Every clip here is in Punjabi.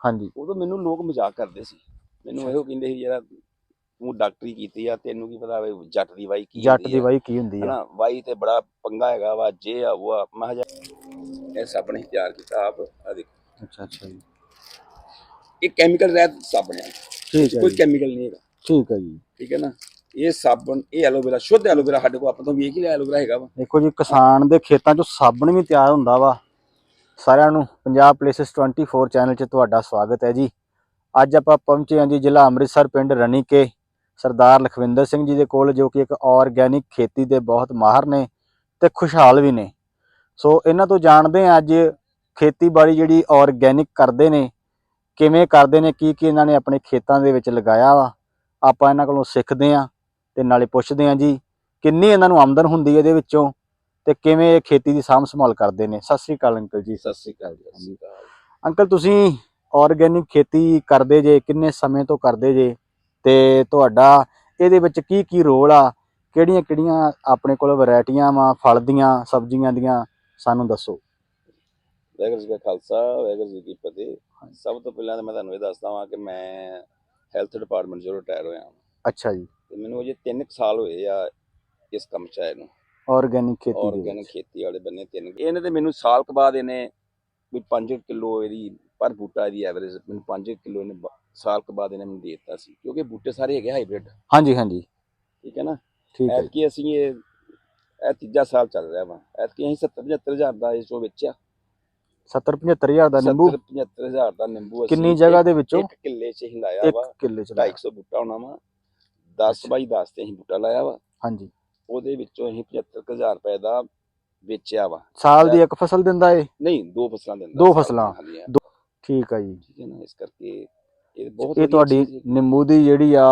ਹਾਂਜੀ। ਉਦੋਂ ਮੈਨੂੰ ਲੋਕ ਮਜ਼ਾਕ ਕਰਦੇ ਸੀ। ਮੈਨੂੰ ਇਹੋ ਕਹਿੰਦੇ ਸੀ ਯਾਰ ਤੂੰ ਡਾਕਟਰੀ ਕੀਤੀ ਆ ਤੈਨੂੰ ਕੀ ਪਤਾ ਵੀ ਜੱਟ ਦੀ ਵਾਈ ਕੀ ਜੱਟ ਦੀ। ਵਾਈ ਕੀ ਹੁੰਦੀ ਆ। ਹਨਾ ਵਾਈ ਤੇ ਬੜਾ ਪੰਗਾ ਹੈਗਾ ਵਾ ਜੇ ਆ ਉਹ ਮੈਂ ਇਹ ਸਾਬਣ ਹੀ ਤਿਆਰ ਕੀਤਾ ਆਪ ਆ ਦੇਖੋ। ਅੱਛਾ ਅੱਛਾ ਜੀ। ਇਹ ਕੈਮੀਕਲ ਰਹਿਤ ਸਾਬਣ ਹੈ ਠੀਕ ਹੈ ਕੋਈ ਕੈਮੀਕਲ ਨਹੀਂ ਹੈਗਾ। ਠੀਕ ਹੈ ਜੀ। ਠੀਕ ਹੈ ਨਾ? ਇਹ ਸਾਬਣ ਇਹ ਐਲੋਵੇਰਾ ਸ਼ੁੱਧ ਐਲੋਵੇਰਾ ਸਾਡੇ ਕੋਲ ਆਪਾਂ ਤੋਂ ਵੇਖ ਹੀ ਲਿਆ ਐਲੋਵੇਰਾ ਹੈਗਾ ਵਾ। ਦੇਖੋ ਜੀ ਕਿਸਾਨ ਦੇ ਖੇਤਾਂ 'ਚੋਂ ਸਾਬਣ ਵੀ ਤਿਆਰ ਹੁੰਦਾ ਵਾ। ਸਾਰਿਆਂ ਨੂੰ ਪੰਜਾਬ ਪਲੇਸਿਸ 24 ਚੈਨਲ 'ਚ ਤੁਹਾਡਾ ਸਵਾਗਤ ਹੈ ਜੀ। ਅੱਜ ਆਪਾਂ ਪਹੁੰਚੇ ਹਾਂ ਜੀ ਜ਼ਿਲ੍ਹਾ ਅੰਮ੍ਰਿਤਸਰ ਪਿੰਡ ਰਣੀਕੇ। ਸਰਦਾਰ ਲਖਵਿੰਦਰ ਸਿੰਘ ਜੀ ਦੇ ਕੋਲ, ਜੋ ਕਿ ਇੱਕ ਆਰਗੈਨਿਕ ਖੇਤੀ ਦੇ ਬਹੁਤ ਮਾਹਰ ਨੇ ਤੇ ਖੁਸ਼ਹਾਲ ਵੀ ਨੇ। ਸੋ ਇਹਨਾਂ ਤੋਂ ਜਾਣਦੇ ਹਾਂ ਅੱਜ ਖੇਤੀਬਾੜੀ ਜਿਹੜੀ ਆਰਗੈਨਿਕ ਕਰਦੇ ਨੇ, ਕਿਵੇਂ ਕਰਦੇ ਨੇ, ਕੀ ਕੀ ਇਹਨਾਂ ਨੇ ਆਪਣੇ ਖੇਤਾਂ ਦੇ ਵਿੱਚ ਲਗਾਇਆ ਵਾ, ਆਪਾਂ ਇਹਨਾਂ ਕੋਲੋਂ ਸਿੱਖਦੇ ਹਾਂ ਤੇ ਨਾਲੇ ਪੁੱਛਦੇ ਹਾਂ ਜੀ, ਕਿੰਨੀ ਇਹਨਾਂ ਨੂੰ ਆਮਦਨ ਹੁੰਦੀ ਹੈ ਇਹਦੇ ਵਿੱਚੋਂ ਤੇ ਕਿਵੇਂ ਇਹ ਖੇਤੀ ਦੀ ਸਾਂਭ ਸੰਭਾਲ ਕਰਦੇ ਨੇ? ਸਤਿ ਸ੍ਰੀ ਅਕਾਲ ਅੰਕਲ ਜੀ। ਸਤਿ ਸ੍ਰੀ ਅਕਾਲ ਜੀ ਅਕਾਲ। ਤੁਸੀਂ ਆਰਗੈਨਿਕ ਖੇਤੀ ਕਰਦੇ ਜੇ ਕਿੰਨੇ ਸਮੇਂ ਤੋਂ ਕਰਦੇ ਜੇ? ਤੇ ਤੁਹਾਡਾ ਇਹਦੇ ਵਿੱਚ ਕੀ ਕੀ ਰੋਲ ਆ? ਕਿਹੜੀਆਂ ਕਿਹੜੀਆਂ ਆਪਣੇ ਕੋਲ ਵੈਰਾਈਟੀਆਂ ਵਾ ਫਲ ਦੀਆਂ ਸਬਜ਼ੀਆਂ ਦੀਆਂ? ਸਾਨੂੰ ਦੱਸੋ। ਵਾਹਿਗੁਰੂ ਜੀ ਕਾ ਖਾਲਸਾ ਵਾਹਿਗੁਰੂ ਜੀ ਕੀ ਫਤਿਹ। ਸਭ ਤੋਂ ਪਹਿਲਾਂ ਮੈਂ ਤੁਹਾਨੂੰ ਇਹ ਦੱਸਦਾ ਵਾਂ ਕਿ ਮੈਂ ਹੈਲਥ ਡਿਪਾਰਟਮੈਂਟ ਤੋਂ ਰਿਟਾਇਰ ਹੋਇਆ ਹਾਂ ਅੱਛਾ ਜੀ। ਤੇ ਮੈਨੂੰ ਅਜੇ 3 ਸਾਲ ਹੋਏ ਆ ਇਸ ਕੰਮ ਚ ਆਏ ਨੂੰ। ਆਰਗੈਨਿਕ ਖੇਤੀ ਦੇ ਆਰਗੈਨਿਕ ਵਿੱਚ ਖੇਤੀ ਵਾਲੇ ਬੰਨੇ ਤਿੰਨ। ਇਹਨੇ ਤੇ ਮੈਨੂੰ ਸਾਲ ਕੁ ਬਾਅਦ ਇਹਨੇ ਵੀ 5 ਕਿਲੋ ਇਹਦੀ ਪਰ ਬੂਟਾ ਦੀ ਐਵਰੇਜ ਮੈਨੂੰ 5 ਕਿਲੋ ਇਹਨੇ ਬ- ਸਾਲ ਕੁ ਬਾਅਦ ਇਹਨੇ ਮੈਨੂੰ ਦੇ ਦਿੱਤਾ ਸੀ। ਕਿਉਂਕਿ ਬੂਟੇ ਸਾਰੇ ਹੈਗੇ ਹਾਈਬ੍ਰਿਡ ਹਾਂਜੀ ਹਾਂਜੀ। ਠੀਕ ਹੈ ਨਾ? ਠੀਕ ਹੈ। ਜੀ। ਐਤਕੀ ਅਸੀਂ ਇਹ ਇਹ ਤੀਜਾ ਸਾਲ ਚੱਲ ਰਿਹਾ ਵਾ। ਐਤਕੀ ਅਸੀਂ 70 75 ਹਜ਼ਾਰ ਦਾ ਇਸ ਚੋਂ ਵੇਚਿਆ। 70 75000 ਦਾ ਨਿੰਬੂ? 70 75 ਹਜ਼ਾਰ ਦਾ ਨਿੰਬੂ ਅਸੀਂ ਕਿੰਨੀ ਜਗ੍ਹਾ ਦੇ ਵਿੱਚੋਂ? ਇੱਕ ਕਿੱਲੇ 'ਚ ਹੀ ਲਾਇਆ ਇੱਕ ਵਾ। ਕਿੱਲੇ ਚ ਲਾਇਆ। 250 ਬੂਟਾ ਹੋਣਾ ਵਾ। 10 ਬਾਈ 10 ਤੇ ਅਸੀਂ ਬੂਟਾ ਲਾਇਆ ਵਾ। ਹਾਂਜੀ। ਉਹਦੇ ਵਿੱਚੋਂ ਅਸੀਂ 75000 ਰੁਪਏ ਦਾ ਵੇਚਿਆ ਵਾ। ਸਾਲ ਦੀ ਇੱਕ ਫਸਲ ਦਿੰਦਾ ਏ ਨਹੀਂ ਦੋ ਫਸਲਾਂ ਦਿੰਦਾ। ਦੋ ਸਾਲ ਫਸਲਾਂ। ਦੀਆਂ, ਠੀਕ ਆ ਜੀ। ਠੀਕ ਹੈ ਨਾ ਇਸ ਕਰਕੇ ਇਹ ਬਹੁਤ ਇਹ ਵਧੀਆ ਤੁਹਾਡੀ ਚੀਜ਼ ਹੈ। ਨਿੰਬੂ ਦੀ ਜਿਹੜੀ ਆ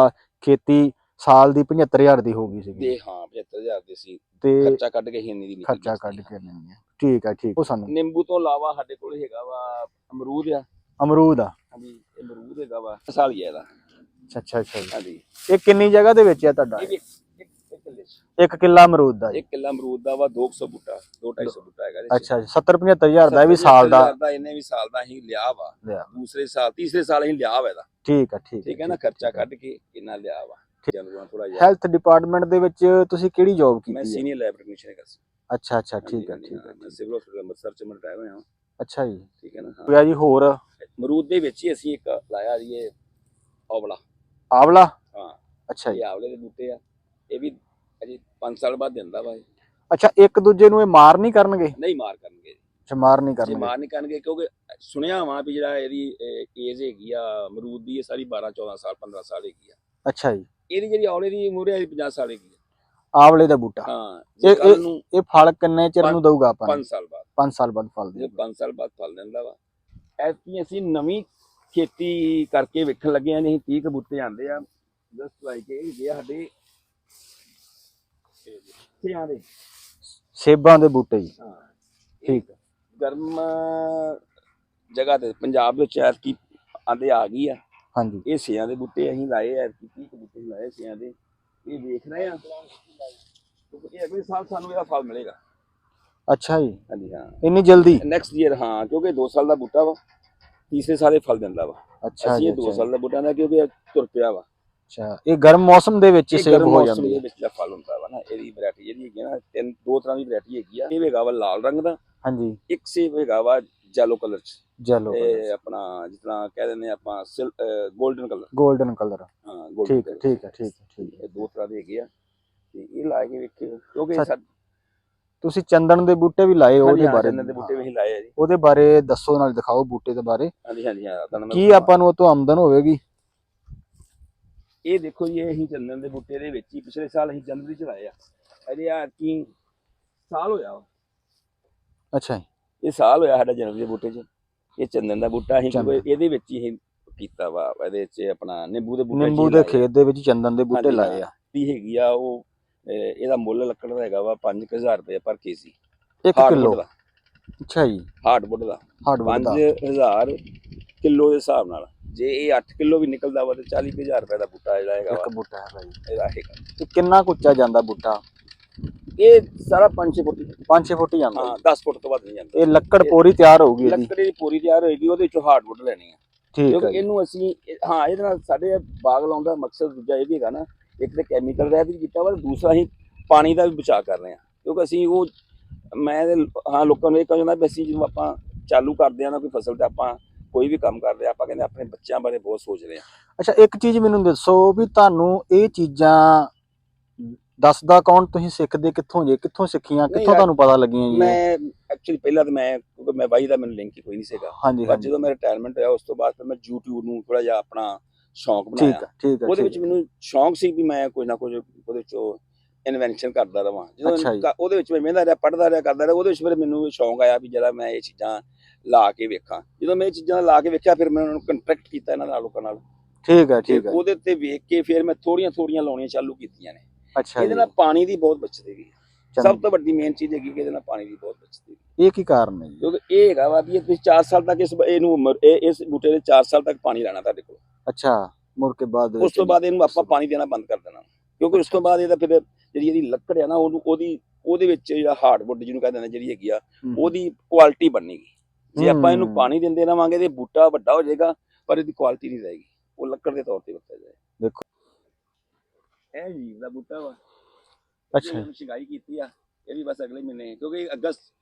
ਖੇਤੀ ਸਾਲ ਦੀ 75000 ਦੀ ਹੋ ਗਈ ਸੀਗੀ। ਦੇ ਹਾਂ 75000 ਦੇ ਸੀ ਤੇ ਖਰਚਾ ਕੱਢ ਕੇ ਹੀ ਇੰਨੀ ਦੀ ਨਿਕਲ ਖਰਚਾ ਗਈ ਕੱਢ ਸੀ। ਕੇ ਲੈਣੀ ਹੈ। ਠੀਕ ਆ ਠੀਕ ਉਹ ਸਾਨੂੰ ਨਿੰਬੂ ਤੋਂ ਇਲਾਵਾ ਸਾਡੇ ਕੋਲ ਹੈਗਾ ਵਾ ਅਮਰੂਦ ਆ। ਅਮਰੂਦ ਆ। ਹਾਂਜੀ ਇਹ ਅਮਰੂਦ ਹੈਗਾ ਵਾ। ਸਾਲ ਹੀ ਆ ਇਹਦਾ। ਅੱਛਾ ਅੱਛਾ ਅੱਛਾ ਜੀ। ਹਾਂਜੀ ਇਹ ਕਿੰਨੀ ਜਗ੍ਹਾ ਦੇ ਵਿੱਚ ਆ ਤੁਹਾਡਾ? ਇਹ ਵੀ ਕਿੱਲੇ 'ਚ ਇੱਕ ਕਿੱਲਾ ਅਮਰੂਦ ਦਾ ਜੀ। ਇੱਕ ਕਿੱਲਾ ਅਮਰੂਦ ਦਾ ਵਾ 200 ਬੂਟਾ 250 ਬੂਟਾ ਹੈਗਾ ਇਹਦੇ 'ਚ। ਅੱਛਾ ਜੀ 70 75000 ਦਾ ਇਹ ਵੀ ਸਾਲ ਦਾ 70,000 ਇਹਨੇ ਵੀ ਸਾਲ ਦਾ ਹੀ ਲਿਆ ਵਾ। ਲਿਆ। ਦੂਸਰੇ ਸਾਲ ਤੀਸਰੇ ਸਾਲ ਹੀ ਲਿਆ ਵਾ ਇਹਦਾ। ਠੀਕ ਆ ਠੀਕ ਠੀਕ ਹੈ ਨਾ ਖਰਚਾ ਕੱਢ ਕੇ ਕਿੰਨਾ ਲਿਆ ਵਾ। ਜਦੋਂ ਥੋੜਾ ਜਿਹਾ ਹੈਲਥ ਡਿਪਾਰਟਮੈਂਟ ਦੇ ਵਿੱਚ ਤੁਸੀਂ ਕਿਹੜੀ ਜੌਬ ਮੈਂ ਕੀਤੀ ਹੈ? ਸੀਨੀਅਰ ਲੈਬ ਟੈਕਨੀਸ਼ੀਅਨ ਹੈਗਾ ਸੀ। ਅੱਛਾ ਅੱਛਾ ਠੀਕ ਹਾਂਜੀ, ਠੀਕ ਹਾਂ, ਮੈਂ ਸਿਵਲ ਹਸਪੀਟਲ ਅੰਮ੍ਰਿਤਸਰ ਚ ਮੈਂ ਰਿਟਾਇਰ ਹੋਇਆ ਹਾਂ। ਅੱਛਾ ਜੀ। ਠੀਕ ਹੈ ਨਾ ਹਾਂ। ਹੋਇਆ ਜੀ ਹੋਰ? ਅਮਰੂਦ ਦੇ ਵਿੱਚ ਹੀ ਅਸੀਂ ਇੱਕ ਲਾਇਆ ਜੀ ਇਹ ਆਵਲਾ ਆਵਲਾ? ਹਾਂ। ਅੱਛਾ ਜੀ। ਇਹ ਆਵਲੇ ਦੇ ਬੂਟੇ ਆ। ਇਹ ਵੀ ਅਜੇ 5 ਸਾਲ ਬਾਅਦ ਦਿੰਦਾ ਵਾ ਇਹ। ਅੱਛਾ ਇੱਕ ਦੂਜੇ ਨੂੰ ਇਹ ਮਾਰ ਨਹੀਂ ਕਰਨਗੇ? ਨਹੀਂ ਮਾਰ ਕਰਨਗੇ। ਅੱਛਾ ਮਾਰ ਨਹੀਂ ਜੇ ਕਰਨਗੇ। ਮਾਰ ਨਹੀਂ ਕਰਨਗੇ ਕਿਉਂਕਿ ਸੁਣਿਆ ਵਾ ਵੀ ਜਿਹੜਾ ਇਹਦੀ ਏਜ ਹੈਗੀ ਆ ਅਮਰੂਦ ਦੀ ਇਹ ਸਾਰੀ 12 14 ਸਾਲ 15 ਸਾਲ ਹੈਗੀ ਆ। ਅੱਛਾ ਜੀ। ਇਹਦੀ ਜਿਹੜੀ ਆਵਲੇ ਦੀ ਉਮਰ ਹੈ 50 ਸਾਲ ਹੈਗੀ ਆ। ਆਵਲੇ ਦਾ ਬੂਟਾ। ਹਾਂ ਇਹ- ਜੇ ਕੱਲ ਨੂੰ ਇਹ ਫਲ ਕਿੰਨੇ ਚਿਰ ਨੂੰ ਦਊਗਾ ਆਪਾਂ 5 ਸਾਲ ਬਾਅਦ। 5 ਸਾਲ ਬਾਅਦ ਫਲ ਜੇ ਦੇਊਗਾ। 5 ਸਾਲ ਬਾਅਦ ਫਲ ਦਿੰਦਾ ਵਾ। ਐਤਕੀ ਅਸੀਂ ਨਵੀਂ ਖੇਤੀ ਕਰਕੇ ਵੇਖਣ ਲੱਗੇ ਆ ਨਹੀਂ 30 ਕੁ ਬੂਟੇ ਆਂਦੇ ਆ ਜਸਟ ਲਾਈਕ ਇਹ ਜੇ ਸਾਡੇ ਦੇ ਸੇਬਾਂ ਦੇ ਬੂਟੇ ਜੀ। ਹਾਂ। ਠੀਕ। ਗਰਮ ਜਗ੍ਹਾ ਤੇ ਪੰਜਾਬ ਵਿੱਚ ਐਤਕੀ ਆਂਦੇ ਆ ਗਈ ਆ। ਹਾਂਜੀ। ਇਹ ਸਿਆਂ ਦੇ ਬੂਟੇ ਅਸੀਂ ਲਾਏ ਐਤਕੀ 30 ਕੁ ਬੂਟੇ ਲਾਏ ਸਿਆਂ ਦੇ। ਇਹ ਵੇਖ ਰਹੇ ਆ। ਕਿਉਂਕਿ ਇਹ ਅਗਲੇ ਸਾਲ ਸਾਨੂੰ ਇਹਦਾ ਫਲ ਮਿਲੇਗਾ। ਅੱਛਾ ਜੀ। ਹਾਂਜੀ ਹਾਂ। ਇੰਨੀ ਜਲਦੀ? ਨੈਕਸਟ ਈਅਰ ਹਾਂ ਕਿਉਂਕਿ 2 ਸਾਲ ਦਾ ਬੂਟਾ ਵਾ। ਤੀਸਰੇ ਸਾਲ ਫਲ ਦਿੰਦਾ ਵਾ। ਅੱਛਾ ਅਸੀਂ ਜੀ ਇਹ 2 ਅੱਛਾ ਸਾਲ ਦਾ ਬੂਟਾ ਦਾ ਕਿਉਂਕਿ ਤੁਰ ਪਿਆ ਵਾ। ਅੱਛਾ ਇਹ ਗਰਮ ਮੌਸਮ ਦੇ ਵਿੱਚ ਹੀ ਇਹ ਸੇਬ ਗਰਮ ਹੋ ਮੌਸਮ ਜਾਂਦੀ ਦੇ ਹੈ। ਵਿੱਚ ਦਾ ਫਲ ਹੁੰਦਾ ਵਾ ਨਾ ਇਹਦੀ ਵੈਰਾਈਟੀ ਜਿਹੜੀ ਹੈਗੀ ਆ ਨਾ ਤਿੰਨ ਦੋ ਤਰ੍ਹਾਂ ਦੀ ਵੈਰਾਈਟੀ ਹੈਗੀ ਆ। ਇਹ ਹੈਗਾ ਵਾ ਲਾਲ ਰੰਗ ਦਾ ਹਾਂਜੀ। ਇੱਕ ਸੇਬ ਹੈਗਾ ਵਾ ਜੈਲੋ ਕਲਰ ਚ। ਜੈਲੋ ਇਹ ਆਪਣਾ ਜਿਸ ਤਰ੍ਹਾਂ ਕਹਿ ਦਿੰਦੇ ਆ ਆਪਾਂ 골ਡਨ ਕਲਰ 골ਡਨ ਕਲਰ ਹਾਂ golden ਠੀਕ ਹੈ। ਠੀਕ ਹੈ ਠੀਕ ਹੈ ਠੀਕ ਹੈ। ਇਹ ਦੋ ਤਰ੍ਹਾਂ ਦੇ ਹੈਗੇ ਆ। ਤੇ ਇਹ ਲਾ ਕੇ ਵੇਖਿਓ ਕਿਉਂਕਿ ਸਾਡੇ ਤੁਸੀਂ ਚੰਦਨ ਦੇ ਬੂਟੇ ਵੀ ਲਾਏ ਉਹਦੇ ਬਾਰੇ। ਦੇ ਬੂਟੇ ਵੀ ਅਸੀਂ ਲਾਏ ਆ ਜੀ। ਉਹਦੇ ਬਾਰੇ ਦੱਸੋ ਨਾਲ ਦਿਖਾਓ ਬੂਟੇ ਦੇ ਬਾਰੇ। ਹਾਂਜੀ ਹਾਂਜੀ ਹਾਂ ਤੁਹਾਨੂੰ ਮੈਂ ਕੀ। ਆਪਾਂ ਨੂੰ ਉਹ ਤੋਂ ਆਮਦਨ ਹੋਵੇਗੀ? ਇਹ ਦੇਖੋ ਜੀ ਇਹ ਅਸੀਂ ਚੰਦਨ ਦੇ ਬੂਟੇ ਦੇ ਵਿੱਚ ਹੀ ਪਿਛਲੇ ਸਾਲ ਅਸੀਂ ਜਨਵਰੀ ਚ ਲਾਏ ਆ। ਅਜੇ ਆ ਕੀ ਸਾਲ ਹੋਇਆ ਵਾ। ਅੱਛਾ ਜੀ। ਇਹ ਸਾਲ ਹੋਇਆ ਸਾਡਾ ਜਨਵਰੀ ਦੇ ਬੂਟੇ 'ਚ। ਇਹ ਚੰਦਨ ਦਾ ਬੂਟਾ ਅਸੀਂ ਚੰਦਨ। ਇਹਦੇ ਵਿੱਚ ਹੀ ਅਸੀਂ ਕੀਤਾ ਵਾ। ਇਹਦੇ 'ਚ ਆਪਣਾ ਨਿੰਬੂ ਦੇ ਬੂਟੇ ਨਿੰਬੂ ਦੇ ਖੇਤ ਦੇ ਵਿੱਚ ਚੰਦਨ ਦੇ ਬੂਟੇ ਹਾਂਜੀ, ਲਾਏ ਆ। ਦੀ ਹੈਗੀ ਆ ਉਹ ਅਹ, ਇਹਦਾ ਮੁੱਲ ਲੱਕੜ ਦਾ ਹੈਗਾ ਵਾ 5000 ਰੁਪਏ ਪਰ ਕੇਜੀ 1 ਕਿਲੋ। ਅੱਛਾ ਜੀ। ਹਾਰਡਵੁੱਡ ਦਾ। ਹਾਰਡਵੁੱਡ ਦਾ। 5000 ਕਿਲੋ ਦੇ ਹਿਸਾਬ ਨਾਲ। ਜੇ ਇਹ 8 ਕਿਲੋ ਵੀ ਨਿਕਲਦਾ ਵਾ ਤੇ 40000 ਰੁਪਏ ਦਾ ਬੂਟਾ ਜਿਹੜਾ ਹੈਗਾ ਇੱਕ ਵਾ। ਬੂਟਾ ਹੈਗਾ ਜੀ ਇਹਦਾ ਹੈਗਾ। ਤੇ ਕਿੰਨਾ ਕੁ ਉੱਚਾ ਜਾਂਦਾ ਬੂਟਾ? ਇਹ ਸਾਰਾ 5-6 ਫੁੱਟ। 5-6 ਫੁੱਟ ਹੀ ਜਾਂਦਾ। ਹਾਂ ਜੀ। 10 ਫੁੱਟ ਤੋਂ ਵੱਧ ਨਹੀਂ ਜਾਂਦਾ। ਇਹ ਲੱਕੜ ਪੂਰੀ ਤਿਆਰ ਹੋਊਗੀ ਇਹਦੀ। ਲੱਕੜੀ ਦੀ ਪੂਰੀ ਤਿਆਰ ਹੋਏਗੀ ਉਹਦੇ ਚੋਂ ਹਾਰਡਵੁੱਡ ਲੈਣੀ ਆ। ਠੀਕ ਹੈ ਕਿਉਂਕਿ ਜੀ। ਇਹਨੂੰ ਅਸੀਂ ਇਹ- ਹਾਂ ਇਹਦੇ ਨਾਲ ਸਾਡੇ ਬਾਗ ਲਾਉਣ ਦਾ ਮਕਸਦ ਦੂਜਾ ਇਹ ਵੀ ਹੈਗਾ ਨਾ ਇੱਕ ਤੇ ਕੈਮੀਕਲ ਰਹਿਤ ਵੀ ਕੀਤਾ ਵਾ ਤੇ ਦੂਸਰਾ ਅਸੀਂ ਪਾਣੀ ਦਾ ਵੀ ਬਚਾਅ ਕਰ ਰਹੇ ਹਾਂ ਕਿਉਂਕਿ ਅਸੀਂ ਉਹ ਮੈਂ ਤੇ ਹਾਂ ਲੋਕਾਂ ਨੂੰ ਇਹ ਕਹਿੰਦਾ ਵੀ ਅਸੀਂ ਜਦੋਂ ਆਪਾਂ ਚਾਲੂ ਕਰਦੇ ਆ ਨਾ ਕੋਈ ਫਸਲ ਤੇ ਆਪਾਂ ਕੋਈ ਵੀ ਕੰਮ ਕਰਦੇ ਆ ਆਪਾਂ ਕਹਿੰਦੇ ਆਪਣੇ ਬੱਚਿਆਂ ਬਾਰੇ ਬਹੁਤ ਸੋਚਦੇ ਆ ਅੱਛਾ ਇੱਕ ਚੀਜ਼ ਮੈਨੂੰ ਦੱਸੋ ਵੀ ਤੁਹਾਨੂੰ ਇਹ ਚੀਜ਼ਾਂ ਦੱਸਦਾ ਕੌਣ? ਤੁਸੀਂ ਸਿੱਖਦੇ ਕਿੱਥੋਂ ਜੇ? ਕਿੱਥੋਂ ਸਿੱਖੀਆਂ? ਕਿੱਥੋਂ ਤੁਹਾਨੂੰ ਪਤਾ ਲੱਗੀਆਂ ਜੀ? ਮੈਂ ਐਕਚੁਅਲੀ ਪਹਿਲਾਂ ਤਾਂ ਮੈਂ ਕਿਉਂਕਿ ਮੈਂ ਬਾਈ ਦਾ ਮੈਨੂੰ ਲਿੰਕ ਹੀ ਕੋਈ ਨਹੀਂ ਸੀਗਾ। ਹਾਂਜੀ ਪਰ ਜਦੋਂ ਮੇਰਾ ਰਿਟਾਇਰਮੈਂਟ ਹੋਇਆ ਉਸ ਤੋਂ ਬਾਅਦ ਫਿਰ ਮੈਂ YouTube ਨੂੰ ਥੋੜਾ ਜਿਹਾ ਆਪਣਾ ਸ਼ੌਂਕ ਬਣਾਇਆ। ਹੈ ਠੀਕ ਹੈ ਉਹਦੇ ਵਿੱਚ ਮੈਨੂੰ ਸ਼ੌਂਕ ਸੀ ਵੀ ਮੈਂ ਕੁਝ ਨਾ ਕੁਝ ਉਹਦੇ ਵਿੱਚੋਂ ਇਨਵੈਂਸ਼ਨ ਕਰਦਾ ਰਵਾਂ। ਜਦੋਂ ਉਹਦੇ ਵਿੱਚ ਮੈਂ ਮਹਿੰਦਾ ਰਿਹਾ ਪੜਦਾ ਰਿਹਾ ਕਰਦਾ ਰਿਹਾ ਉਹਦੇ ਵਿੱਚ ਫਿਰ ਮੈਨੂੰ ਸ਼ੌਂਕ ਆਇਆ ਵੀ ਜਿਹੜਾ ਮੈਂ ਇਹ ਚੀਜ਼ਾਂ ਲਾ ਕੇ ਵੇਖਾਂ। ਜਦੋਂ ਮੈਂ ਇਹ ਚੀਜ਼ਾਂ ਲਾ ਕੇ ਵੇਖਿਆ ਫਿਰ ਮੈਂ ਉਹਨਾਂ ਨੂੰ ਕੰਟਰੈਕਟ ਕੀਤਾ ਇਹਨਾਂ ਨਾਲ ਲੋਕਾਂ ਨਾਲ। ਠੀਕ ਹੈ ਠੀਕ ਹੈ। ਉਹਦੇ ਤੇ ਵੇਖ ਕੇ ਫਿਰ ਮੈਂ ਥੋੜੀਆਂ ਥੋੜੀਆਂ ਲਾਉਣੀਆਂ ਚਾਲੂ ਕੀਤੀਆਂ ਨੇ। ਅੱਛਾ ਇਹਦੇ ਨਾਲ ਪਾਣੀ ਦੀ ਬਹੁਤ ਬਚਤ ਹੈਗੀ। ਸਭ ਤੋਂ ਵੱਡੀ ਮੇਨ ਚੀਜ਼ ਹੈਗੀ ਕਿ ਇਹਦੇ ਨਾਲ ਪਾਣੀ ਦੀ ਬਹੁਤ ਬਚਤ ਹੈਗੀ। ਇਹ ਕੀ ਕਾਰਨ ਹੈ ਕਿਉਂਕਿ ਇਹ ਹੈਗਾ ਵਾ ਵੀ ਇਹ ਤੁਸੀਂ 4 ਸਾਲ ਤੱਕ ਇਸ ਇਹਨੂੰ ਉਮਰ ਇਹ ਇਸ ਬੂਟੇ ਦੇ 4 ਸਾਲ ਤੱਕ ਪਾਣੀ ਲੈਣਾ ਤੁਹਾਡੇ ਕੋਲ। ਅੱਛਾ ਮੁੜ ਕੇ ਬਾਅਦ ਉਸ ਤੋਂ ਬਾਅਦ ਇਹਨੂੰ ਆਪਾਂ ਪਾਣੀ ਦੇਣਾ ਬੰਦ ਕਰ ਦੇਣਾ। ਕਿਉਂਕਿ ਉਸ ਤੋਂ ਬਾਅਦ ਇਹਦਾ ਫਿਰ ਜਿਹੜੀ ਇਹਦੀ ਲੱਕੜ ਆ ਨਾ ਉਹਨੂੰ ਉਹਦੀ ਉਹਦੇ ਵਿੱਚ ਜਿਹੜਾ ਹਾਰਡਵੁੱਡ ਜਿਹਨੂੰ ਕਹਿੰਦੇ ਨੇ ਜਿਹੜੀ ਹੈਗੀ ਆ ਉਹਦੀ ਕੁਆਲਿਟੀ ਬਣਨੀ ਜੇ ਆਪਾਂ ਇਹਨੂੰ। ਪਾਣੀ ਦਿੰਦੇ ਰਵਾਂਗੇ ਤੇ ਬੂਟਾ ਵੱਡਾ ਹੋ ਜਾਏਗਾ ਪਰ ਇਹਦੀ ਕੁਆਲਿਟੀ ਨਹੀਂ ਰਹੇਗੀ। ਉਹ ਲੱਕੜ ਦੇ ਤੌਰ ਤੇ ਵਰਤਿਆ ਜਾਏ। ਦੇਖੋ। ਇਹ ਜੀ ਦਾ ਬੂਟਾ ਵਾ। ਅੱਛਾ। ਇਹਨੂੰ ਸ਼ਿਕਾਈ ਕੀਤੀ ਆ ਇਹ ਵੀ ਬਸ ਅਗਲੇ ਮਹੀਨੇ ਕਿਉਂਕਿ ਅਗਸਤ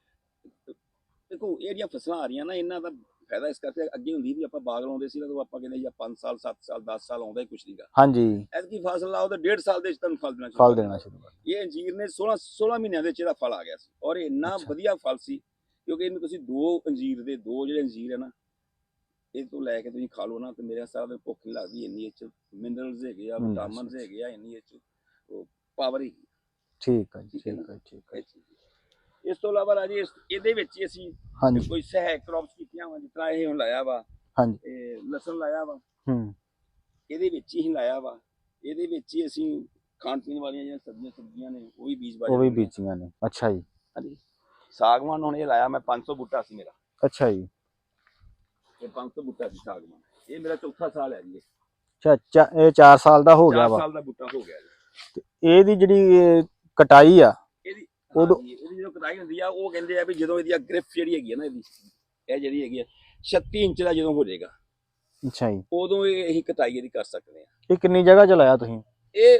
ਦੇਖੋ ਇਹ ਜਿਹੜੀਆਂ ਫਸਲਾਂ ਆ ਰਹੀਆਂ ਨਾ ਇਹਨਾਂ ਦਾ ਫਾਇਦਾ ਇਸ ਕਰਕੇ ਅੱਗੇ ਹੁੰਦੀ ਵੀ ਆਪਾਂ ਬਾਗ ਲਾਉਂਦੇ ਸੀ ਤਾਂ ਆਪਾਂ ਕਹਿੰਦੇ ਜਾਂ 5 ਸਾਲ 7 ਸਾਲ 10 ਸਾਲ ਆਉਂਦਾ ਹੀ ਕੁਛ ਨਹੀਂਗਾ ਹਾਂਜੀ। ਐਤਕੀ ਫਸਲ ਲਾਓ ਤਾਂ 1.5 ਸਾਲ ਦੇ ਵਿੱਚ ਤੁਹਾਨੂੰ ਫਲ ਦੇਣਾ ਸ਼ੁਰੂ ਫਲ ਦੇਣਾ ਸ਼ੁਰੂ ਇਹ ਅੰਜੀਰ ਨੇ 16 16 ਮਹੀਨਿਆਂ ਦੇ ਵਿੱਚ ਇਹਦਾ ਫਲ ਆ ਗਿਆ ਸੀ। ਔਰ ਇਹ ਇੰਨਾ। ਵਧੀਆ ਫਲ ਸੀ ਕਿਉਂਕਿ ਇਹਨੂੰ ਤੁਸੀਂ ਦੋ ਅੰਜੀਰ ਦੇ ਦੋ ਜਿਹੜੇ ਅੰਜੀਰ ਹੈ ਨਾ ਇਹ ਤੋਂ ਲੈ ਕੇ ਤੁਸੀਂ ਖਾ ਲਓ ਨਾ ਤੇ ਮੇਰੇ ਹਿਸਾਬ ਨਾਲ ਭੁੱਖ ਨਹੀਂ ਲੱਗਦੀ ਇੰਨੀ ਇਹ ਚ। ਮਿਨਰਲਸ ਹੈਗੇ ਆ ਵਿਟਾਮਿਨਸ ਹੈਗੇ ਆ ਇੰਨੀ ਇਹ ਚ ਉਹ ਪਾਵਰ ਹੀ। ਠੀਕ ਹੈ ਜੀ ਠੀਕ ਹੈ ਠੀਕ ਹੈ। ਇਸ ਤੋਂ ਇਲਾਵਾ ਰਾਜੀ ਇਹਦੇ ਵਿੱਚ ਹੀ ਅਸੀਂ ਹਾਂਜੀ। ਕੋਈ ਸਹਾਇਕ ਕ੍ਰੌਪਸ ਕੀਤੀਆਂ ਵਾ ਤਰ੍ਹਾਂ ਇਹ ਹੁਣ ਲਾਇਆ ਵਾ ਹਾਂਜੀ। ਇਹ ਲਸਣ ਲਾਇਆ ਵਾ। ਹੂੰ। ਇਹਦੇ ਵਿੱਚ ਹੀ ਲਾਇਆ ਵਾ। ਇਹਦੇ ਵਿੱਚ ਹੀ ਅਸੀਂ ਖਾਣ ਪੀਣ ਵਾਲੀਆਂ ਜਿਹੜੀਆਂ ਸਬਜ਼ੀਆਂ ਸਬਜ਼ੀਆਂ ਨੇ ਉਹ ਵੀ ਬੀਜ ਬਾਜ ਉਹ ਵੀ ਬੀਜੀਆਂ ਨੇ। ਅੱਛਾ ਜੀ। ਹਾਂਜੀ। ਸਾਗਵਾਨ ਹੁਣ ਇਹ ਲਾਇਆ ਮੈਂ 500 ਬੂਟਾ ਸੀ ਮੇਰਾ। ਅੱਛਾ ਜੀ। ਇਹ 500 ਬੂਟਾ ਸੀ ਸਾਗਵਾਨ। ਇਹ ਮੇਰਾ ਚੌਥਾ ਸਾਲ ਹੈ ਜੀ ਅੱਛਾ ਇਹ 4 ਸਾਲ ਦਾ ਹੋ ਗਿਆ ਵਾ। ਸਾਲ ਦਾ ਬੂਟਾ ਹੋ ਗਿਆ ਜੀ। ਇਹਦੀ ਜਿਹੜੀ ਕਟਾਈ ਆ ਇਹਦੀ ਉਦੋਂ- ਹਾਂਜੀ, ਇਹਦੀ ਜਦੋਂ ਕਟਾਈ ਹੁੰਦੀ ਆ ਉਹ ਕਹਿੰਦੇ ਆ ਵੀ ਜਦੋਂ ਇਹਦੀ ਗ੍ਰਿਫ ਜਿਹੜੀ ਹੈਗੀ ਆ ਨਾ ਇਹਦੀ ਇਹ ਜਿਹੜੀ ਹੈਗੀ ਆ 36 ਇੰਚ ਦਾ ਜਦੋਂ ਹੋ ਜਾਏਗਾ ਅੱਛਾ ਜੀ। ਉਦੋਂ ਇਹ ਕਟਾਈ ਇਹਦੀ ਕਰ ਸਕਦੇ ਆ ਇਹ ਕਿੰਨੀ ਜਗ੍ਹਾ ਚ ਲਾਇਆ ਤੁਸੀਂ? ਇਹ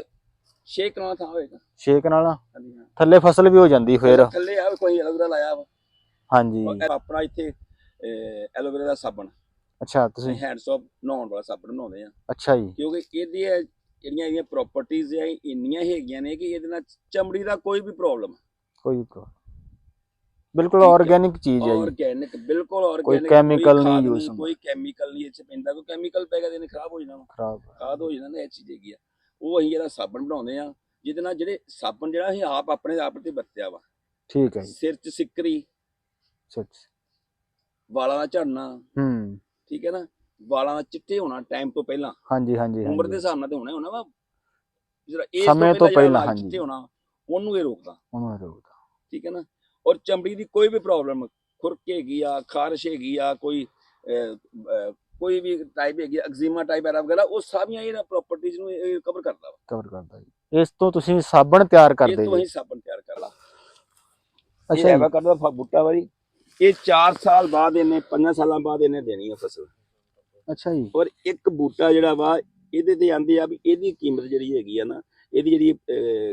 6 ਕਨਾਲ ਥਾਂ ਹੋਏਗਾ ਛੇਕ ਨਾਲ ਹਾਂਜੀ ਹਾਂ। ਥੱਲੇ ਫਸਲ ਵੀ ਹੋ ਜਾਂਦੀ ਫਿਰ। ਥੱਲੇ ਆ ਕੋਈ ਐਲੋਵੇਰਾ ਲਾਇਆ ਵਾ। ਹਾਂਜੀ। ਔਰ ਆਪਣਾ ਇੱਥੇ ਐਲੋਵੇਰਾ ਦਾ ਸਾਬਣ। ਅੱਛਾ ਤੁਸੀਂ ਹੈਂਡਸ ਆਫ ਨਹਾਉਣ ਵਾਲਾ ਸਾਬਣ ਬਣਾਉਂਦੇ ਆ ਅੱਛਾ ਜੀ। ਕਿਉਂਕਿ ਇਹਦੀ ਇਹ ਜਿਹੜੀਆਂ ਇਹਦੀਆਂ ਪ੍ਰਾਪਰਟੀਆਂ ਆ ਇਹ ਇੰਨੀਆਂ ਹੈਗੀਆਂ ਨੇ ਕਿ ਇਹਦੇ ਨਾਲ ਚਮੜੀ ਦਾ ਕੋਈ ਵੀ ਪ੍ਰੋਬਲਮ ਕੋਈ ਪ੍ਰੋ- ਬਿਲਕੁਲ। ਆਰਗੇਨਿਕ ਚੀਜ਼ ਹੈ ਜੀ। ਆਰਗੈਨਿਕ ਬਿਲਕੁਲ ਆਰਗੈਨਿਕ chemical ਨਹੀਂ use ਹੁੰਦਾ। ਕੋਈ ਕੈਮੀਕਲ ਨਹੀਂ ਇਹ ਚ ਪੈਂਦਾ। ਕੋਈ ਕੈਮੀਕਲ ਪੈ ਗਿਆ ਤੇ ਇਹਨੇ ਖਰਾਬ ਹੋ ਜਾਣਾ ਵਾ। ਖਰਾਬ। ਖਾਦ ਹੋ ਜਾਣਾ ਨਾ ਇਹ ਚੀਜ਼ ਹੈਗੀ ਆ। ਉਹ ਅਸੀਂ ਜਿਹੜਾ ਸਾਬਣ ਬਣਾਉਂਦੇ ਆ ਜਿਹਦੇ ਨਾਲ ਜਿਹੜੇ ਸਾਬਣ ਜਿਹੜਾ ਅਸੀਂ ਆਪ ਆਪਣੇ ਆਪ ਤੇ ਵਰਤਿਆ ਵਾ। ਠੀਕ ਹੈ ਜੀ। ਸਿਰ 'ਚ ਸਿੱਕਰੀ ਸੱਚ ਵਾਲਾਂ ਦਾ ਝੜਨਾ ਹੂੰ। ਠੀਕ ਹੈ ਨਾ? ਵਾਲਾਂ ਦਾ ਚਿੱਟੇ ਹੋਣਾ ਟਾਈਮ ਤੋਂ ਪਹਿਲਾਂ। ਹਾਂਜੀ ਹਾਂਜੀ ਉਮਰ ਦੇ ਹਿਸਾਬ ਨਾਲ ਤੇ ਹੋਣਾ ਹੋਣਾ ਵਾ। ਜਿਹੜਾ age ਸਮੇਂ ਤੋਂ ਪਹਿਲਾਂ, ਹਾਂਜੀ। ਚਿੱਟੇ ਹੋਣਾ ਉਹਨੂੰ ਇਹ ਰੋਕਦਾ। ਉਹਨੂੰ ਰੋਕਦਾ। ਠੀਕ ਹੈ ਨਾ? ਔਰ ਚਮੜੀ ਦੀ ਕੋਈ ਵੀ ਪ੍ਰੋਬਲਮ ਖੁਰਕ ਹੈਗੀ ਆ ਖਾਰਸ਼ ਹੈਗੀ ਆ ਕੋਈ ਕੋਈ ਵੀ ਟਾਈਪ ਹੈਗੀ ਐਗਜ਼ੀਮਾ ਟਾਈਪ ਐਰਾ ਵਗੈਰਾ ਉਹ ਸਾਰੀਆਂ ਇਹਨਾਂ ਪ੍ਰਾਪਰਟੀਆਂ ਨੂੰ ਇਹ ਕਵਰ ਕਰਦਾ ਵਾ। ਕਵਰ ਕਰਦਾ ਜੀ। ਇਸ ਤੋਂ ਤੁਸੀਂ ਸਾਬਣ ਤਿਆਰ ਇਹ ਕਰਦੇ ਤੋਂ ਜੀ। ਹੀ ਸਾਬਣ ਤਿਆਰ ਕਰ ਲਾ। ਇਹ ਅੱਛਾ ਹੈਗਾ ਜੀ। ਕਰਦਾ ਬੂਟਾ ਵਾਲੀ ਇਹ 4 ਸਾਲ ਬਾਅਦ ਇਹਨੇ 5 ਸਾਲਾਂ ਬਾਅਦ ਇਹਨੇ ਦੇਣੀ ਆ ਫਸਲ। ਅੱਛਾ ਜੀ। ਔਰ ਇੱਕ ਬੂਟਾ ਜਿਹੜਾ ਵਾ ਇਹਦੇ ਤੇ ਆਂਦੇ ਆ ਵੀ ਇਹਦੀ ਕੀਮਤ ਜਿਹੜੀ ਹੈਗੀ ਆ ਨਾ ਇਹਦੀ ਜਿਹੜੀ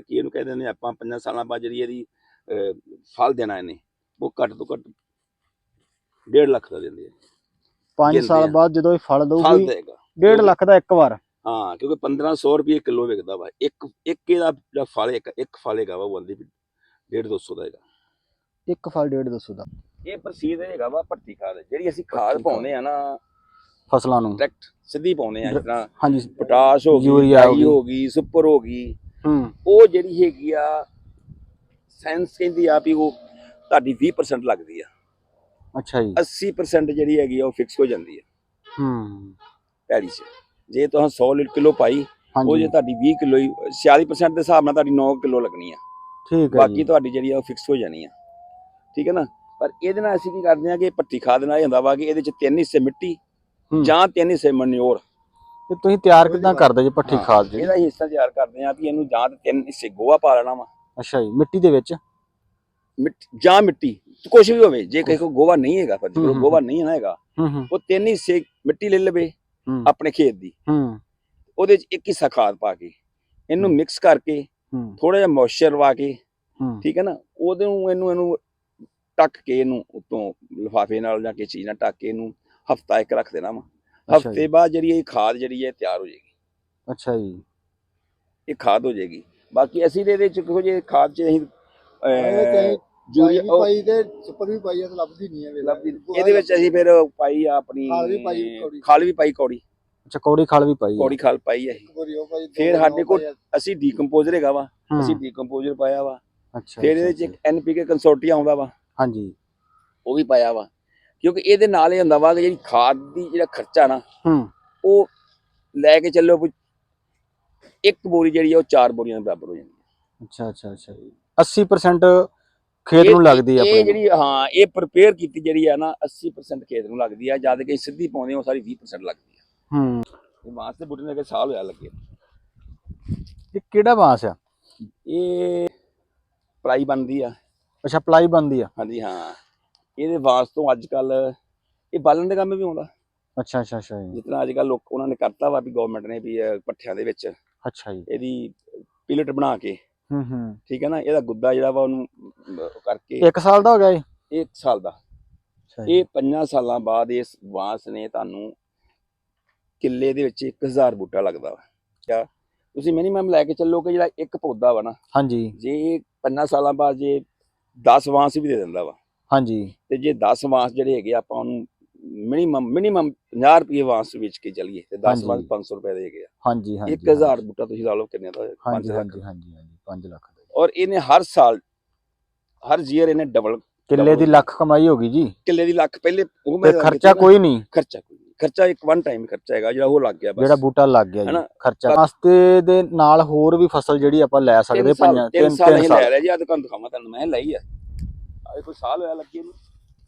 ਕੀ ਇਹਨੂੰ ਕਹਿੰਦੇ ਨੇ ਆਪਾਂ 5 ਸਾਲਾਂ ਬਾਅਦ ਜਿਹੜੀ ਇਹਦੀ ਫਲ ਦੇਣਾ ਇਹਨੇ ਉਹ ਘੱਟ ਤੋਂ ਘੱਟ 1.5 ਲੱਖ ਦਾ ਦਿੰਦੇ ਆ। 5 ਗਿਣਦੇ ਸਾਲ ਆ। ਬਾਅਦ ਜਦੋਂ ਇਹ ਫਲ ਫਲ ਦਊਗੀ ਦੇਗਾ। 1.5 ਲੱਖ ਦਾ ਇੱਕ ਵਾਰ। ਹਾਂ ਕਿਉਂਕਿ 1500 ਰੁਪਏ ਕਿਲੋ ਵਿਕਦਾ ਵਾ। ਇੱਕ ਇੱਕ ਇਹਦਾ ਜਿਹੜਾ ਫਲ ਇੱਕ ਇੱਕ ਫਲ ਹੈਗਾ ਵਾ ਉਹ ਆਂਦੀ ਵੀ 1.5 200 ਦਾ ਹੈਗਾ। ਇੱਕ ਫਲ 1.5 ਦੱਸੋ ਦਾ। ਇਹ ਪ੍ਰਸੀਦ ਹੈਗਾ ਵਾ ਭੱਟੀ ਖਾਦ। ਜਿਹੜੀ ਅਸੀਂ ਖਾਦ। ਪਾਉਂਦੇ ਆ ਨਾ ਫਸਲਾਂ ਨੂੰ। ਡਾਇਰੈਕਟ ਸਿੱਧੀ ਪਾਉਂਦੇ ਆ ਤਰ੍ਹਾਂ ਹਾਂਜੀ। ਪੋਟਾਸ਼ ਹੋ ਗਈ ਯੂਰੀਆ ਹੋ ਡਾਈ ਗਈ। ਹੋ ਗਈ ਸੁਪਰ ਹੋ ਗਈ। ਹੂੰ। ਉਹ ਜਿਹੜੀ ਹੈਗੀ ਆ ਸਾਇੰਸ ਕਹਿੰਦੀ ਆ ਵੀ ਉਹ ਤੁਹਾਡੀ 20% ਲੱਗਦੀ ਆ। ਅੱਛਾ ਜੀ। 80% ਜਿਹੜੀ ਹੈਗੀ ਆ ਉਹ ਫਿਕਸ ਹੋ ਜਾਂਦੀ ਆ ਹੂੰ। ਪੈੜੀ 'ਚ। ਜੇ ਤੁਸੀਂ 100 ਲੀਟਰ ਕਿਲੋ ਪਾਈ ਉਹ ਜੇ ਤੁਹਾਡੀ 20 ਕਿਲੋ ਹੀ 46% ਦੇ ਹਿਸਾਬ ਨਾਲ ਤੁਹਾਡੀ 9 ਕਿਲੋ ਲੱਗਣੀ ਆ। ਠੀਕ ਹੈ ਬਾਕੀ ਤੁਹਾਡੀ ਜਿਹੜੀ ਆ ਉਹ ਫਿਕਸ ਹੋ ਜਾਣੀ ਆ। ਠੀਕ ਹੈ ਨਾ? ਪਰ ਇਹਦੇ ਨਾਲ ਅਸੀਂ ਕੀ ਕਰਦੇ ਆ ਕਿ ਪੱਟੀ ਖਾਦ ਨਾਲ ਹੁੰਦਾ ਵਾ ਕਿ ਇਹਦੇ ਚ ਤਿੰਨ ਹਿੱਸੇ ਮਿੱਟੀ ਹੂੰ। ਜਾਂ ਤਿੰਨ ਹਿੱਸੇ ਮਨਿਓਰ। ਤੇ ਤੁਸੀਂ ਤਿਆਰ ਕਿਦਾਂ ਕਰਦੇ ਜੀ ਪੱਠੀ ਹਾਂ, ਖਾਦ ਜੀ ਇਹਦਾ ਹੀ ਹਿੱਸਾ ਤਿਆਰ ਕਰਦੇ ਆ ਵੀ ਇਹਨੂੰ ਜਾਂ ਤਿੰਨ ਹਿੱਸੇ ਗੋਹਾ ਪਾ ਲੈਣਾ ਵਾ। ਅੱਛਾ ਜੀ ਮਿੱਟੀ ਦੇ ਵਿੱਚ? ਮਿੱਟੀ ਜਾਂ ਮਿੱਟੀ। ਕੁਝ ਵੀ ਹੋਵੇ ਜੇ ਕਿਸੇ ਕੋਲ ਗੋਹਾ ਨਹੀਂ ਹੈਗਾ ਪਰ ਜੇ ਗੋਹਾ ਨਹੀਂ ਨਾ ਹੈਗਾ ਉਹ ਤਿੰਨ ਹਿੱਸੇ ਮਿੱਟੀ ਲੈ ਲਵੇ ਆਪਣੇ ਖੇਤ ਦੀ। ਹੂੰ। ਉਹਦੇ 'ਚ ਇੱਕ ਹਿੱਸਾ ਖਾਦ ਪਾ ਕੇ ਇਹਨੂੰ। ਮਿਕਸ ਕਰਕੇ ਥੋੜਾ ਜਿਹਾ ਮੋਇਸਚਰ ਵਾ ਕੇ ਠੀਕ ਹੈ ਨਾ ਉਹਦੇ ਨੂੰ ਇਹਨੂੰ ਇਹਨੂੰ ਟੱਕ ਕੇ ਇਹਨੂੰ ਉਤੋਂ ਲਿਫਾਫੇ ਨਾਲ ਜਾਂ ਕਿਸੇ ਚੀਜ਼ ਨਾਲ ਟੱਕ ਕੇ ਇਹਨੂੰ ਹਫਤਾ ਇੱਕ ਰੱਖ ਦੇਣਾ ਵਾ। ਹਫ਼ਤੇ ਜੀ। ਬਾਅਦ ਜਿਹੜੀ ਇਹ ਖਾਦ ਜਿਹੜੀ ਹੈ ਤਿਆਰ ਹੋ ਜਾਏਗੀ। ਅੱਛਾ ਜੀ। ਇਹ ਖਾਦ ਹੋ ਜਾਏਗੀ। ਬਾਕੀ ਅਸੀਂ ਇਹਦੇ ਚ ਕਿਹੋ ਜਿਹੇ ਖਾਦ ਚ ਅਸੀਂ ਜੂਰੀ ਵੀ ਪਾਈ ਤੇ ਸੁਪਰ ਵੀ ਪਾਈ ਆ ਤੇ ਲੱਭਦੀ ਨਹੀਂ ਹੈ ਵੇਲਾ ਇਹਦੇ ਵਿੱਚ ਅਸੀਂ ਫਿਰ ਪਾਈ ਆ ਆਪਣੀ ਖਾਲ ਵੀ ਪਾਈ ਕੌੜੀ। ਖਾਲ ਵੀ ਪਾਈ ਕੌੜੀ। ਅੱਛਾ ਕੌੜੀ ਖਾਲ ਵੀ ਪਾਈ ਹੈ। ਕੌੜੀ ਖਾਲ ਪਾਈ ਹੈ ਪੂਰੀ ਉਹ ਪਾਈ ਦੋ ਫਿਰ ਵਾਰੀ ਸਾਡੇ ਉਹ ਕੋਲ ਪਾਈ ਆ। ਅਸੀਂ ਡੀਕੰਪੋਜ਼ਰ ਹੈਗਾ ਵਾ ਹੂੰ, ਅਸੀਂ ਡੀਕੰਪੋਜ਼ਰ ਪਾਇਆ ਵਾ। ਅੱਛਾ ਫਿਰ ਅੱਛਾ, ਇਹਦੇ ਚ ਅੱਛਾ। ਇੱਕ ਐਨਪੀਕੇ ਕੰਸੋਰਟੀਆ ਆਉਂਦਾ ਵਾ। ਹਾਂਜੀ। ਉਹ ਵੀ ਪਾਇਆ ਵਾ। ਕਿਉਂਕਿ ਇਹਦੇ ਨਾਲ ਇਹ ਹੁੰਦਾ ਵਾ ਕਿ ਜਿਹੜੀ ਖਾਦ ਦੀ ਜਿਹੜਾ ਖਰਚਾ ਨਾ ਹੂੰ। ਉਹ ਲੈ ਕੇ ਚੱਲੋ ਵੀ ਇੱਕ ਬੋਰੀ ਜਿਹੜੀ ਆ ਉਹ ਚਾਰ ਬੋਰੀਆਂ ਦੇ ਬਰਾਬਰ ਹੋ ਜਾਂਦੀ ਹੈ ਅੱਛਾ ਅੱਛਾ ਅੱਛਾ। ਜੀ 80% ਖੇਤ ਨੂੰ ਲੱਗਦੀ ਹੈ ਇਹ ਜਿਹੜੀ ਹਾਂ ਇਹ ਪ੍ਰਪੇਅਰ ਕੀਤੀ ਜਿਹੜੀ ਆ ਨਾ 80% ਖੇਤ ਨੂੰ ਲੱਗਦੀ ਆ ਜਦ ਕਿ ਸਿੱਧੀ ਪਾਉਂਦੇ ਉਹ ਸਾਰੀ 20% ਲੱਗਦੀ ਆ। ਹੂੰ। ਇਹ ਬਾਂਸ ਦੇ ਬੂਟੇ ਨੇ ਕਿ ਸਾਲ ਹੋਇਆ ਲੱਗੇ। ਇਹ ਕਿਹੜਾ ਬਾਂਸ ਆ? ਇਹ ਪਰਾਈ ਬਣਦੀ ਆ। ਅੱਛਾ ਪਲਾਈ ਬੰਦੀ ਆ। ਹਾਂਜੀ ਹਾਂ। ਇਹਦੇ ਬਾਂਸ ਤੋਂ ਅੱਜ ਕੱਲ ਇਹ ਬਾਲਣ ਦੇ ਕੰਮ ਵੀ ਆਉਂਦਾ। ਅੱਛਾ ਅੱਛਾ ਅੱਛਾ ਜੀ। ਜਿਤਨਾ ਅੱਜ ਕੱਲ ਲੋਕ ਉਹਨਾਂ ਨੇ ਕਰਤਾ ਵਾ ਵੀ ਗਵਰਨਮੈਂਟ ਨੇ ਵੀ ਪੱਠਿਆਂ ਦੇ ਵਿੱਚ। ਅੱਛਾ ਜੀ। ਇਹਦੀ ਪਿਲਟ ਬਣਾ ਕੇ। ਹੂੰ ਹੂੰ। ਠੀਕ ਹੈ ਨਾ? ਇਹਦਾ ਗੁੱਦਾ ਜਿਹੜਾ ਵਾ ਉਹਨੂੰ ਕਰਕੇ ਇੱਕ ਸਾਲ ਦਾ ਹੋ ਗਿਆ ਇਹ ਇਹ ਇੱਕ ਸਾਲ ਦਾ। ਅੱਛਾ ਇਹ ਪੰਜਾਂ ਸਾਲਾਂ ਬਾਅਦ ਇਸ ਬਾਂਸ ਨੇ ਤੁਹਾਨੂੰ ਕਿੱਲੇ ਦੇ ਵਿੱਚ 1000 ਬੂਟਾ ਲੱਗਦਾ ਵਾ। ਕਿਆ? ਤੁਸੀਂ ਮਿਨੀਮਮ ਲੈ ਕੇ ਚੱਲੋ ਕਿ ਜਿਹੜਾ ਇੱਕ ਪੌਦਾ ਵਾ ਨਾ? ਹਾਂਜੀ। ਜੇ ਇਹ ਪੰਜਾਂ ਸਾਲਾਂ ਬਾਅਦ ਜੇ 10 ਬਾਂਸ ਵੀ ਦੇ ਦਿੰਦਾ ਵਾ। ਹਾਂਜੀ। ਤੇ ਜੇ 10 ਬਾਂਸ ਜਿਹੜੇ ਹੈਗੇ ਆ, ਆਪਾਂ ਉਹਨੂੰ ਮਿਨੀਮਮ ਮਿਨੀਮਮ 50 ਰੁਪਏ ਬਾਂਸ ਵੇਚ ਕੇ ਚੱਲੀਏ ਤੇ 10 ਹਾਂਜੀ। ਬਾਂਸ 500 ਰੁਪਏ ਦੇ ਹੈਗੇ ਆ। ਹਾਂਜੀ ਹਾਂਜੀ 1000 ਬੂਟਾ ਤੁਸੀਂ ਲਾ ਲਓ ਕਿੰਨੇ ਦਾ ਹੋਇਆ? ਹਾਂਜੀ ਲੱਖ। ਹਾਂਜੀ ਹਾਂਜੀ ਹਾਂਜੀ। 5 ਲੱਖ ਦਾ ਔਰ ਇਹਨੇ ਹਰ ਸਾਲ ਹਰ ਜੀਅਰ ਇਹਨੇ ਡਬਲ ਕਿੱਲੇ ਦੀ ਲੱਖ ਕਮਾਈ ਹੋ ਗਈ ਜੀ। ਕਿੱਲੇ ਦੀ ਲੱਖ ਪਹਿਲੇ ਉਹ ਤੇ ਮੈਂ ਖਰਚਾ ਕੋਈ ਨਹੀਂ। ਖਰਚਾ ਕੋਈ ਨਹੀਂ। ਖਰਚਾ ਇੱਕ ਵਨ ਟਾਈਮ ਖਰਚਾ ਹੈਗਾ ਜਿਹੜਾ ਉਹ ਲੱਗ ਗਿਆ ਬਸ। ਜਿਹੜਾ ਬੂਟਾ ਲੱਗ ਗਿਆ ਜੀ ਹਨਾ? ਖਰਚਾ। ਵਾਸਤੇ ਦੇ ਨਾਲ ਹੋਰ ਵੀ ਫਸਲ ਜਿਹੜੀ ਆਪਾਂ ਲੈ ਸਕਦੇ ਤਿੰਨ ਸਾਲ ਪੰਜਾਂ ਤਿੰਨ ਸਾਲ ਅਸੀਂ ਲੈ ਸਾਲ ਲਿਆ ਜੀ ਅੱਜ ਤੁਹਾਨੂੰ ਦਿਖਾਵਾਂ ਤੁਹਾਨੂੰ ਮੈਂ ਲਈ ਆ। ਆਏ ਕੋਈ ਸਾਲ ਹੋਇਆ ਲੱਗੇ ਨੂੰ।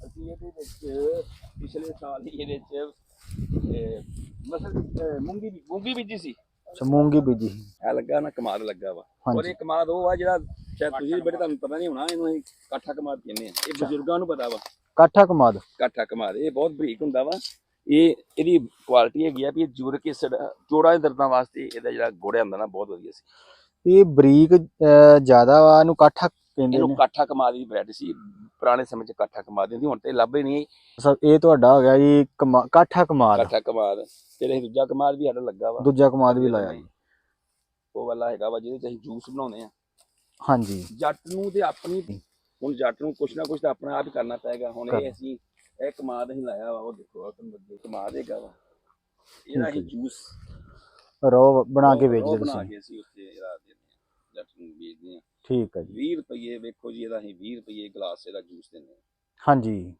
ਅਸੀਂ ਇਹਦੇ ਵਿੱਚ ਪਿਛਲੇ ਸਾਲ ਹੀ ਇਹਦੇ ਵਿੱਚ ਇਹ, ਮਸਲ ਅਹ, ਮੂੰਗੀ ਬੀ- ਮੂੰਗੀ ਬੀਜੀ ਸੀ। ਅੱਛਾ ਮੂੰਗੀ ਬੀਜੀ ਇਹ ਲੱਗਾ ਨਾ ਕਮਾਦ ਲੱਗਾ ਵਾ। ਔਰ ਹਾਂਜੀ ਇਹ ਕਮਾਦ ਉਹ ਆ ਜਿਹੜਾ ਸ਼ਾਇਦ ਤੁਸੀਂ ਬੜੇ ਤੁਹਾਨੂੰ ਪਤਾ ਨਹੀਂ ਹੋਣਾ ਇਹਨੂੰ ਅਸੀਂ ਕਾਠਾ ਕਮਾਦ ਕਹਿੰਦੇ ਆ ਇਹ ਬਜ਼ੁਰਗਾਂ ਨੂੰ ਪਤਾ ਵਾ। ਕਾਠਾ ਕਮਾਦ। ਕਾਠਾ ਕਮਾਦ ਇਹ ਬਹੁਤ ਬਰੀਕ ਹੁੰਦਾ ਵਾ। ਇਹ ਇਹਦੀ ਕੁਆਲਿਟੀ ਹੈਗੀ ਆ ਵੀ ਇਹ ਜੂਰਿਕ ਐਸਿਡ ਜੋੜਾਂ ਦੇ ਦਰਦਾਂ ਵਾਸਤੇ ਇਹਦਾ ਜਿਹੜਾ ਗੋੜਿਆ ਹੁੰਦਾ ਨਾ ਬਹੁਤ ਵਧੀਆ ਸੀ। ਇਹ ਬਰੀਕ ਅਹ, ਜ਼ਿਆਦਾ ਵਾ ਇਹਨੂੰ ਕਾਠਾ ਕਹਿੰਦੇ ਇਹਨੂੰ ਨੇ। ਕਾਠਾ ਕਮਾਦ ਦੀ ਵੈਰਾਈਟੀ ਸੀ। ਪੁਰਾਣੇ ਸਮੇਂ 'ਚ ਕਾਠਾ ਕਮਾਦ ਹੁੰਦੀ ਹੁਣ ਤੇ ਲੱਭ ਹੀ ਨਹੀਂ ਸਭ ਇਹ ਤੁਹਾਡਾ ਹੋ ਗਿਆ ਜੀ ਕਮਾ- ਕਾਠਾ ਕਮਾਦ ਕਾਠਾ ਕਮਾਦ ਫਿਰ ਇਹ ਦੂਜਾ ਕਮਾਦ ਵੀ ਸਾਡਾ ਲੱਗਾ ਵਾ। ਦੂਜਾ ਕਮਾਦ ਵੀ ਲਾਇਆ ਜੀ ਉਹ ਵਾਲਾ ਹੈਗਾ ਵਾ ਜਿਹਦੇ 'ਚ ਅਸੀਂ ਜੂਸ ਬਣਾਉਂਦੇ ਆ। ਹਾਂਜੀ। ਜੱਟ ਨੂੰ ਤੇ ਆਪਣੀ ਹੁਣ ਜੱਟ ਨੂੰ ਕੁਛ ਨਾ ਕੁਛ ਤਾਂ ਆਪਣਾ ਆਪ ਹੀ ਕਰਨਾ ਪਏਗਾ। ਹੁਣ ਕਰਨਾ। ਇਹ ਅਸੀਂ ਇਹ ਕਮਾਦ ਅਸੀਂ ਲਾਇਆ ਵਾ ਉਹ ਦੇਖੋ ਆ ਤੁਹਾਨੂੰ ਲੱਗੇ ਕਮਾਦ ਹੈਗਾ ਵਾ। ਇਹਦਾ ਠੀਕ ਹੈ ਅਸੀਂ ਜੀ। ਜੂਸ ਰੋ ਬਣਾ ਕੇ ਉਹ- ਵੇਚਦੇ ਬਣਾ ਤੁਸੀਂ। ਕੇ ਅਸੀਂ ਉੱਤੇ ਰਾਤ ਦਿੰਦੇ ਆ ਜੱਟ ਨੂੰ ਵੇਚਦੇ ਆ। ਠੀਕ ਹੈ ਜੀ। 20 ਰੁਪਏ ਵੇਖੋ ਜੀ ਇਹਦਾ ਅਸੀਂ 20 ਰੁਪਏ ਗਲਾਸ ਇਹਦਾ ਜੂਸ ਦਿੰਦੇ ਆ ਹਾਂਜੀ।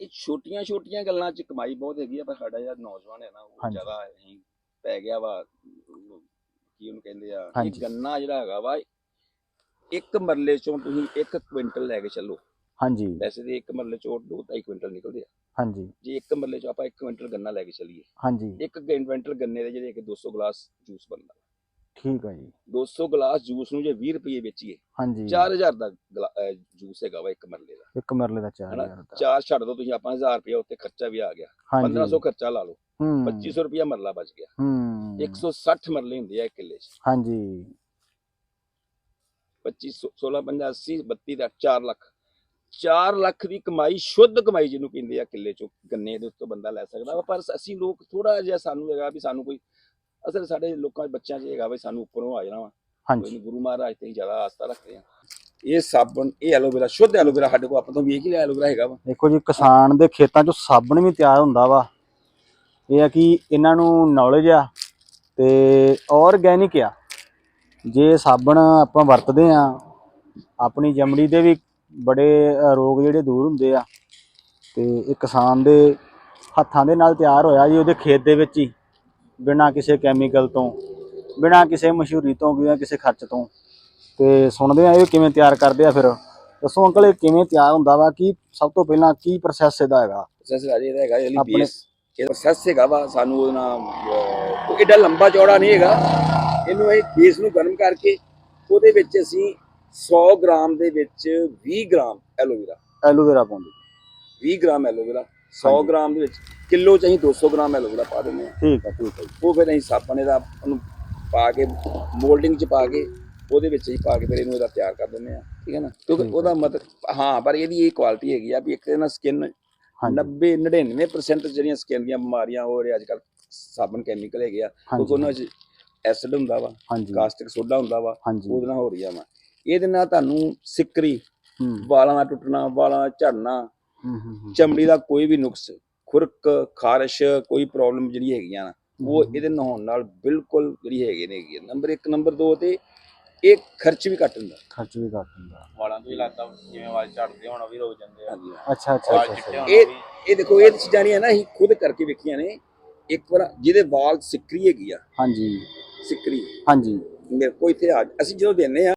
ਇਹ ਛੋਟੀਆਂ ਛੋਟੀਆਂ ਗੱਲਾਂ 'ਚ ਕਮਾਈ ਬਹੁਤ ਹੈਗੀ ਆ ਪਰ ਸਾਡਾ ਜਿਹੜਾ ਨੌਜਵਾਨ ਹੈ ਨਾ ਉਹ ਹਾਂਜੀ। ਜ਼ਿਆਦਾ ਅਸੀਂ ਪੈ ਗਿਆ ਵਾ ਕੀ ਉਹਨੂੰ ਕਹਿੰਦੇ ਆ ਇਹ ਹਾਂਜੀ। ਗੰਨਾ ਜਿਹੜਾ ਹੈਗਾ ਵਾ ਇੱਕ ਮਰਲੇ ਚੋਂ ਤੁਸੀਂ ਇੱਕ ਕੁਇੰਟਲ ਲੈ ਕੇ ਚੱਲੋ। ਹਾਂਜੀ। ਵੈਸੇ ਤੇ ਇੱਕ ਮਰਲੇ ਚੋਂ 2.5 ਕੁਇੰਟਲ ਨਿਕਲਦੇ ਆ। ਹਾਂਜੀ। ਜੇ ਇੱਕ ਮਰਲੇ ਚੋਂ ਆਪਾਂ ਇੱਕ ਕੁਇੰਟਲ ਗੰਨਾ ਲੈ ਕੇ ਚੱਲੀਏ ਹਾਂਜੀ। ਇੱਕ ਕੁਇੰਟਲ ਗੰਨੇ ਦੇ ਜਿਹੜੇ ਕਿ 200 ਗਲਾਸ ਜੂਸ ਬਣਦਾ। ਠੀਕ ਹੈ ਜੀ। 200 ਗਲਾਸ ਜੂਸ ਨੂੰ ਜੇ 20 ਰੁਪਏ ਵੇਚੀਏ ਹਾਂਜੀ। 4000 ਦਾ ਗਲਾ- ਅਹ ਜੂਸ ਹੈਗਾ ਵਾ ਇੱਕ ਮਰਲੇ ਦਾ। ਇੱਕ ਮਰਲੇ ਦਾ ਹਨਾ? 4000 ਦਾ। ਚਾਰ ਛੱਡ ਦੋ ਤੁਸੀਂ ਆਪਾਂ 1000 ਰੁਪਏ ਉੱਤੇ ਖਰਚਾ ਵੀ ਆ ਗਿਆ। ਹਾਂਜੀ। 1500 ਖਰਚਾ ਲਾ ਲਓ। ਹੂੰ। 2500 ਰੁਪਇਆ ਮਰਲਾ ਬਚ ਗਿਆ। ਹੂੰ। 160 ਮਰਲੇ ਹੁੰਦੇ ਆ ਇੱਕ ਕਿੱਲੇ 'ਚ। ਹਾਂਜੀ। 25 16 50 80 32 ਦਾ 4 ਲੱਖ। 4 ਲੱਖ ਦੀ ਕਮਾਈ ਸ਼ੁੱਧ ਕਮਾਈ ਜਿਹਨੂੰ ਕਹਿੰਦੇ ਆ ਕਿੱਲੇ ਚੋਂ ਗੰਨੇ ਦੇ ਉੱਤੋਂ ਬੰਦਾ ਲੈ ਸਕਦਾ ਵਾ। ਪਰ ਅਸੀਂ ਲੋਕ ਥੋੜਾ ਜਿਹਾ ਸਾਨੂੰ ਹੈਗਾ ਵੀ ਸਾਨੂੰ ਕੋਈ ਅਸਲ ਸਾਡੇ ਲੋਕਾਂ ਦੇ ਬੱਚਿਆਂ 'ਚ ਹੈਗਾ ਵੀ ਸਾਨੂੰ ਉੱਪਰੋਂ ਆ ਜਾਣਾ ਵਾ। ਹਾਂਜੀ। ਗੁਰੂ ਮਹਾਰਾਜ ਤੇ ਜ਼ਿਆਦਾ ਆਸਥਾ ਰੱਖਦੇ ਆ ਇਹ ਸਾਬਣ ਇਹ ਐਲੋਵੇਰਾ ਸ਼ੁੱਧ ਐਲੋਵੇਰਾ ਸਾਡੇ ਕੋਲ ਆਪਾਂ ਤੋਂ ਵੇਖ ਹੀ ਲਿਆ ਐਲੋਵੇਰਾ ਹੈਗਾ ਵਾ? ਦੇਖੋ ਜੀ ਕਿਸਾਨ ਦੇ ਖੇਤਾਂ 'ਚੋਂ ਸਾਬਣ ਵੀ ਤਿਆਰ ਹੁੰਦਾ ਵਾ। ਇਹ ਆ ਕਿ ਇਹਨਾਂ ਨੂੰ ਨੌਲੇਜ ਆ ਤੇ ਆਰਗੈਨਿਕ ਆ। ਜੇ ਸਾਬਣ ਆਪਾਂ ਵਰਤਦੇ ਆ ਆਪਣੀ ਚਮੜੀ ਦੇ ਵੀ ਬੜੇ ਰੋਗ ਜਿਹੜੇ ਦੂਰ ਹੁੰਦੇ ਆ। ਤੇ ਇਹ ਕਿਸਾਨ ਦੇ ਹੱਥਾਂ ਦੇ ਨਾਲ ਤਿਆਰ ਹੋਇਆ ਜੀ ਉਹਦੇ ਖੇਤ ਦੇ ਵਿੱਚ ਹੀ। ਬਿਨਾਂ ਕਿਸੇ ਕੈਮੀਕਲ ਤੋਂ ਬਿਨਾਂ ਕਿਸੇ ਮਸ਼ਹੂਰੀ ਤੋਂ ਬਿਨਾਂ ਕਿਸੇ ਖਰਚ ਤੋਂ। ਤੇ ਸੁਣਦੇ ਆ ਇਹ ਕਿਵੇਂ ਤਿਆਰ ਕਰਦੇ ਆ ਫਿਰ। ਦੱਸੋ ਅੰਕਲ ਇਹ ਕਿਵੇਂ ਤਿਆਰ ਹੁੰਦਾ ਵਾ? ਕੀ ਸਭ ਤੋਂ ਪਹਿਲਾਂ ਕੀ ਪ੍ਰੋਸੈਸ ਇਹਦਾ ਹੈਗਾ? ਪ੍ਰੋਸੈਸ ਰਾਜੇ ਇਹਦਾ ਹੈਗਾ ਇਹ ਆਪਣੇ- ਬੇਸ ਇਹ ਪ੍ਰੋਸੈਸ ਹੈਗਾ ਵਾ ਸਾਨੂੰ ਉਹਦਾ ਕੋਈ ਏਡਾ ਲੰਬਾ ਚੌੜਾ ਨਹੀਂ ਹੈਗਾ। ਇਹਨੂੰ ਇਹ ਬੇਸ ਨੂੰ ਗਰਮ ਕਰਕੇ ਉਹਦੇ ਵਿੱਚ ਅਸੀਂ 100 ਗ੍ਰਾਮ ਦੇ ਵਿੱਚ 20 ਗ੍ਰਾਮ ਐਲੋਵੇਰਾ। ਐਲੋਵੇਰਾ ਪਾਉਂਦੇ। 20 ਗ੍ਰਾਮ ਐਲੋਵੇਰਾ। 100 ਹਾਂਜੀ। ਗ੍ਰਾਮ ਦੇ ਵਿੱਚ ਕਿਲੋ ਚ ਅਸੀਂ 200 ਗ੍ਰਾਮ ਐਲੋਵੇਰਾ ਪਾ ਦਿੰਦੇ ਆ ਠੀਕ ਹੈ ਠੀਕ ਜੀ। ਉਹ ਫਿਰ ਅਸੀਂ ਸਾਬਣ ਇਹਦਾ ਉਹਨੂੰ ਪਾ ਕੇ ਮੋਲਡਿੰਗ ਚ ਪਾ ਕੇ ਉਹਦੇ ਵਿੱਚ ਹੀ ਪਾ ਕੇ ਫਿਰ ਇਹਨੂੰ ਇਹਦਾ ਤਿਆਰ ਕਰ ਦਿੰਦੇ ਆ ਠੀਕ ਹੈ ਨਾ ਕਿਉਂਕਿ। ਉਹਦਾ ਮਤਲਬ ਹਾਂ ਪਰ ਇਹਦੀ ਇਹ ਕੁਆਲਿਟੀ ਹੈਗੀ ਆ ਵੀ ਇੱਕ ਤੇ ਨਾ ਸਕਿਨ ਹਾਂਜੀ 90 99% ਜਿਹੜੀਆਂ ਸਕਿਨ ਦੀਆਂ ਬਿਮਾਰੀਆਂ ਹੋ ਰਹੀਆਂ ਅੱਜ ਕੱਲ ਸਾਬਣ ਕੈਮੀਕਲ ਹੈਗੇ ਆ ਕਿਉਂਕਿ ਉਹਨਾਂ ਹਾਂਜੀ 'ਚ ਐਸਿਡ ਹੁੰਦਾ ਵਾ ਕਾਸਟਿਕ ਸੋਡਾ ਹੁੰਦਾ ਵਾ ਉਹਦੇ ਨਾਲ ਹੋ ਰਹੀਆਂ ਵਾ ਇਹਦੇ ਨਾਲ ਤੁਹਾਨੂੰ ਸਿੱਕਰੀ ਵਾਲਾਂ ਦਾ ਟੁੱਟਣਾ ਵਾਲਾਂ ਦਾ ਝੜਨਾ। ਚਮੜੀ ਦਾ ਕੋਈ ਵੀ ਨੁਕਸ ਖੁਰਕ ਖਾਰਸ਼ ਕੋਈ ਪ੍ਰੋਬਲਮ ਜਿਹੜੀ ਹੈਗੀਆਂ ਨਾ ਉਹ। ਇਹਦੇ ਨਹਾਉਣ ਨਾਲ ਬਿਲਕੁਲ ਜਿਹੜੀ ਹੈਗੇ ਨੇ ਹੈਗੀ। ਆ। ਨੰਬਰ 1 ਨੰਬਰ 2 ਤੇ ਇਹ ਖਰਚ ਵੀ ਘੱਟ ਹੁੰਦਾ। ਖਰਚ ਵੀ ਘੱਟ ਹੁੰਦਾ। ਵਾਲਾਂ ਤੋਂ ਹੀ ਲੱਗਦਾ ਜਿਵੇਂ ਵਾਲ ਝੜਦੇ ਹੋਣ ਉਹ ਵੀ ਰੁਕ ਜਾਂਦੇ ਆ। ਹਾਂਜੀ। ਅੱਛਾ ਅੱਛਾ ਇਹ- ਇਹ ਦੇਖੋ ਇਹ ਚੀਜ਼ਾਂ ਨਹੀਂ ਹੈ ਨਾ ਅਸੀਂ ਖੁਦ ਕਰਕੇ ਵੇਖੀਆਂ ਨੇ। ਇੱਕ ਵਾਰ ਜਿਹਦੇ ਵਾਲ ਸਿੱਕਰੀ ਹੈਗੀ ਆ ਹਾਂਜੀ। ਸਿੱਕਰੀ। ਹਾਂਜੀ। ਮੇਰੇ ਕੋਲ ਇੱਥੇ ਆ ਅਸੀਂ ਜਦੋਂ ਦਿੰਦੇ ਆ